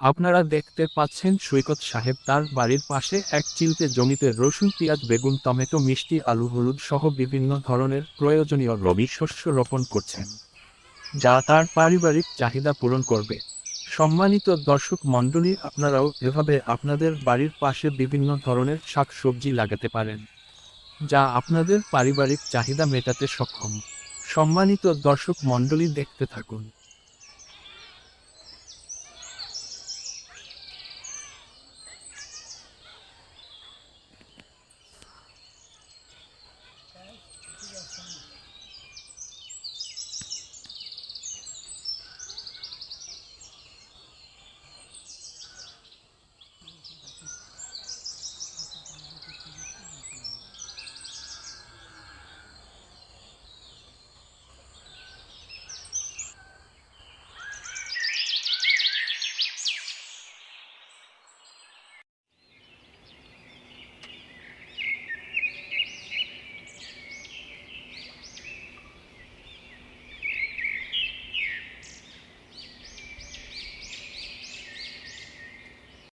আপনারা দেখতে পাচ্ছেন সৈকত সাহেব তার বাড়ির পাশে এক চিলতে জমিতে রসুন, পেঁয়াজ, বেগুন, টমেটো, মিষ্টি, আলু, হলুদ সহ বিভিন্ন ধরনের প্রয়োজনীয় রবি শস্য রোপণ করছেন। যা তার পারিবারিক চাহিদা পূরণ করবে। সম্মানিত দর্শক মণ্ডলী, আপনারাও এভাবে আপনাদের বাড়ির পাশে বিভিন্ন ধরনের শাকসবজি লাগাতে পারেন, যা আপনাদের পারিবারিক চাহিদা মেটাতে সক্ষম। সম্মানিত দর্শক মণ্ডলী, দেখতে থাকুন।